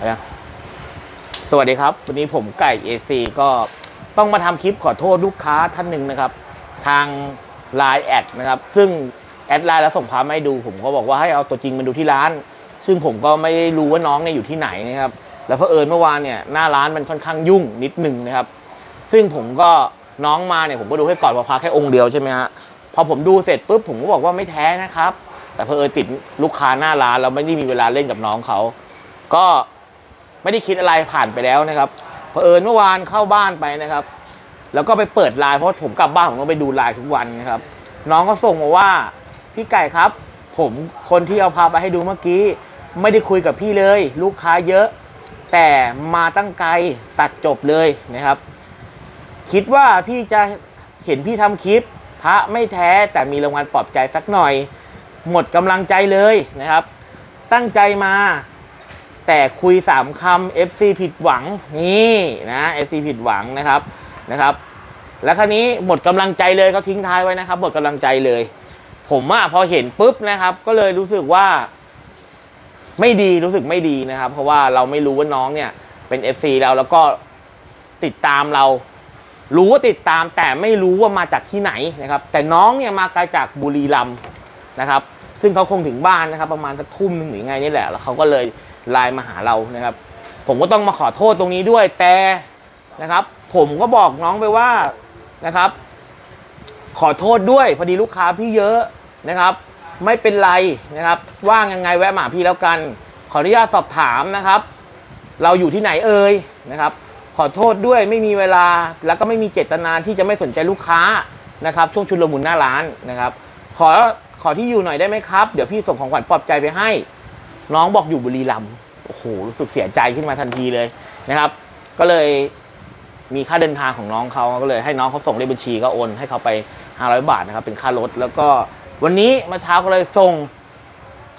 เอายังสวัสดีครับ วันนี้ผมไก่ AC ก็ต้องมาทำคลิปขอโทษลูกค้าท่านหนึ่งนะครับ ทาง Line แอดนะครับ ซึ่งแอดไลน์แล้วส่งพามาให้ดู ผมก็บอกว่าให้เอาตัวจริงมาดูที่ร้าน ซึ่งผมก็ไม่รู้ว่าน้องเนี่ยอยู่ที่ไหนนะครับแล้วเพอเอิญเมื่อวานเนี่ยหน้าร้านมันค่อนข้างยุ่งนิดหนึ่งนะครับ ซึ่งผมก็น้องมาเนี่ยผมก็ดูให้ก่อนว่าพาแค่องค์เดียวใช่ไหมฮะพอผมดูเสร็จปุ๊บผมก็บอกว่าไม่แท้นะครับ แต่เพอเอิญติดลูกค้าหน้าร้านเราไม่ได้มีเวลาเล่นกับน้องเขาก็ ไม่ได้คิดอะไรผ่านไปแล้วนะครับเพอเอิญเมื่อวานเข้าบ้านไปนะครับ แล้วก็ไปเปิดไลน์เพราะผมกลับบ้านผมก็ไปดูไลน์ทุกวันนะครับ น้องก็ส่งมาว่าพี่ไก่ครับ ผมคนที่เอาพาไปให้ดูเมื่อกี้ ไม่ได้คุยกับพี่เลย ลูกค้าเยอะ แต่มาตั้งไกลตัดจบเลยนะครับ คิดว่าพี่จะเห็นพี่ทำคลิป พระไม่แท้แต่มีรางวัลปลอบใจสักหน่อย หมดกำลังใจเลยนะครับ ตั้งใจมา แต่คุยสามคำ FC ผิดหวังนี่นะ FC ผิดหวังนะครับนะครับ แล้วคราวนี้หมดกำลังใจเลยเขาทิ้งท้ายไว้นะครับ หมดกำลังใจเลย ผมอะพอเห็นปุ๊บนะครับ ก็เลยรู้สึกว่า ไม่ดีรู้สึกไม่ดีนะครับ เพราะว่าเราไม่รู้ว่าน้องเนี่ยเป็น FC เราแล้วก็ติดตามเรา รู้ว่าติดตามแต่ไม่รู้ว่ามาจากที่ไหนนะครับ แต่น้องเนี่ยมาไกลจากบุรีรัมย์นะครับ ซึ่งเขาคงถึงบ้านนะครับ ประมาณสักทุ่มหนึ่งหรือไงนี่แหละแล้วเขาก็เลย ไลน์มาหาเรานะครับ ผมก็ต้องมาขอโทษตรงนี้ด้วยแต่นะครับ ผมก็บอกน้องไปว่านะครับ ขอโทษด้วยพอดีลูกค้าพี่เยอะนะครับ ไม่เป็นไรนะครับ ว่างยังไงแวะมาพี่แล้วกัน ขออนุญาตสอบถามนะครับ เราอยู่ที่ไหนเอ่ยนะครับ ขอโทษด้วยไม่มีเวลาแล้วก็ไม่มีเจตนาที่จะไม่สนใจลูกค้านะครับ ช่วงชุลมุนหน้าร้านนะครับ ขอขอที่อยู่หน่อยได้ไหมครับ เดี๋ยวพี่ส่งของขวัญปลอบใจไปให้ น้องบอกอยู่บุรีรัมย์โอ้โหรู้สึกเสียใจขึ้นมาทันทีเลยนะครับ ก็เลยมีค่าเดินทางของน้องเขาก็เลยให้น้องเขาส่งเลขบัญชีก็โอนให้เขาไป 500 บาทนะครับเป็นค่ารถ แล้วก็วันนี้มาเช้าก็เลยส่ง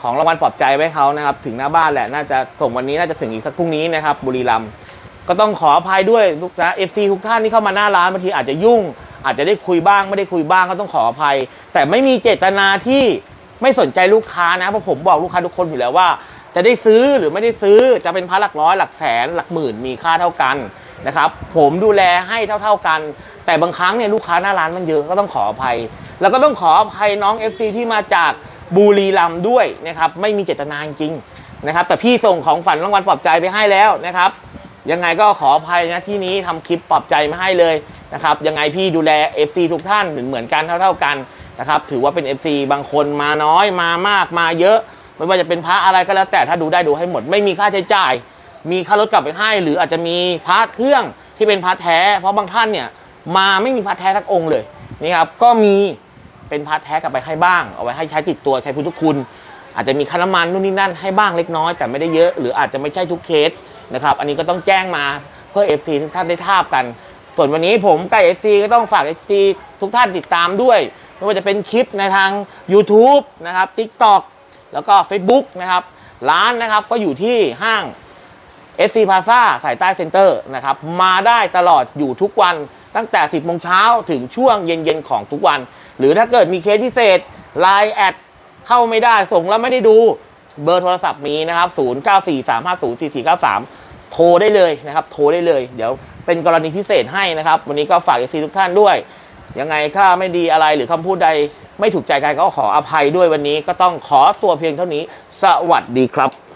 ของรางวัลปลอบใจไปเขานะครับ ถึงหน้าบ้านแหละน่าจะส่งวันนี้น่าจะถึงอีกสักพรุ่งนี้นะครับ บุรีรัมย์ก็ต้องขออภัยด้วยทุกนะเอฟซีทุกท่านที่เข้ามาหน้าร้านบางทีอาจจะยุ่ง อาจจะได้คุยบ้างไม่ได้คุยบ้างก็ต้องขออภัย แต่ไม่มีเจตนาที่ ไม่สนใจลูกค้านะเพราะผมบอกลูกค้าทุกคนอยู่แล้วว่า จะได้ซื้อหรือไม่ได้ซื้อจะเป็นพันหลักร้อยหลักแสนหลักหมื่นมีค่าเท่ากันนะครับผมดูแลให้เท่า ๆกัน แต่บางครั้งเนี่ยลูกค้าหน้าร้านมันเยอะก็ต้องขออภัย แล้วก็ต้องขออภัยน้อง FC ที่มาจากบุรีรัมย์ด้วยนะครับไม่มีเจตนาจริงนะครับแต่พี่ส่งของฝันรางวัลปลอบใจไปให้แล้วนะครับยังไงก็ขออภัยนะที่นี้ทำคลิปปลอบใจมาให้เลยนะครับยังไงพี่ดูแล FC ทุกท่านเหมือนเหมือนกันเท่า ๆกัน นะครับถือว่าเป็น FC บางคนมาน้อยมามากมาเยอะ ไม่ว่าจะเป็นพระอะไรก็แล้วแต่ถ้าดูได้ดูให้หมด ไม่มีค่าใช้จ่าย มีค่ารถกลับไปให้ หรืออาจจะมีพระเครื่องที่เป็นพระแท้ เพราะบางท่านเนี่ยมาไม่มีพระแท้สักองค์เลยนี่ครับก็มีเป็นพระแท้กลับไปให้บ้าง เอาไว้ให้ใช้ติดตัวใช้พุทธคุณ อาจจะมีค่าน้ำมันนู่นนี่นั่นให้บ้างเล็กน้อย แต่ไม่ได้เยอะ หรืออาจจะไม่ใช่ทุกเคสนะครับอันนี้ก็ต้องแจ้งมาเพื่อ FC ทุกท่านได้ทราบกัน ส่วนวันนี้ผมกับ FC ก็ต้องฝาก FC ทุกท่านติดตามด้วย ไม่ว่าจะเป็นคลิปในทาง YouTube นะครับ TikTok แล้วก็ Facebook นะครับร้านนะครับก็อยู่ที่ห้าง SC Plaza สายใต้เซ็นเตอร์นะครับมาได้ตลอดอยู่ทุกวันตั้งแต่ 10โมงเช้าถึงช่วงเย็นๆของทุกวัน หรือถ้าเกิดมีเคสพิเศษ Line แอดเข้าไม่ได้ส่งแล้วไม่ได้ดูเบอร์โทรศัพท์มีนะครับ 0943504493 โทรได้เลยนะครับ โทรได้เลย เดี๋ยวเป็นกรณีพิเศษให้นะครับ วันนี้ก็ฝาก FC ทุกท่านด้วย ยังไงถ้าไม่ดีอะไรหรือคำพูดใดไม่ถูกใจใครก็ขออภัยด้วยวันนี้ ก็ต้องขอตัวเพียงเท่านี้ สวัสดีครับ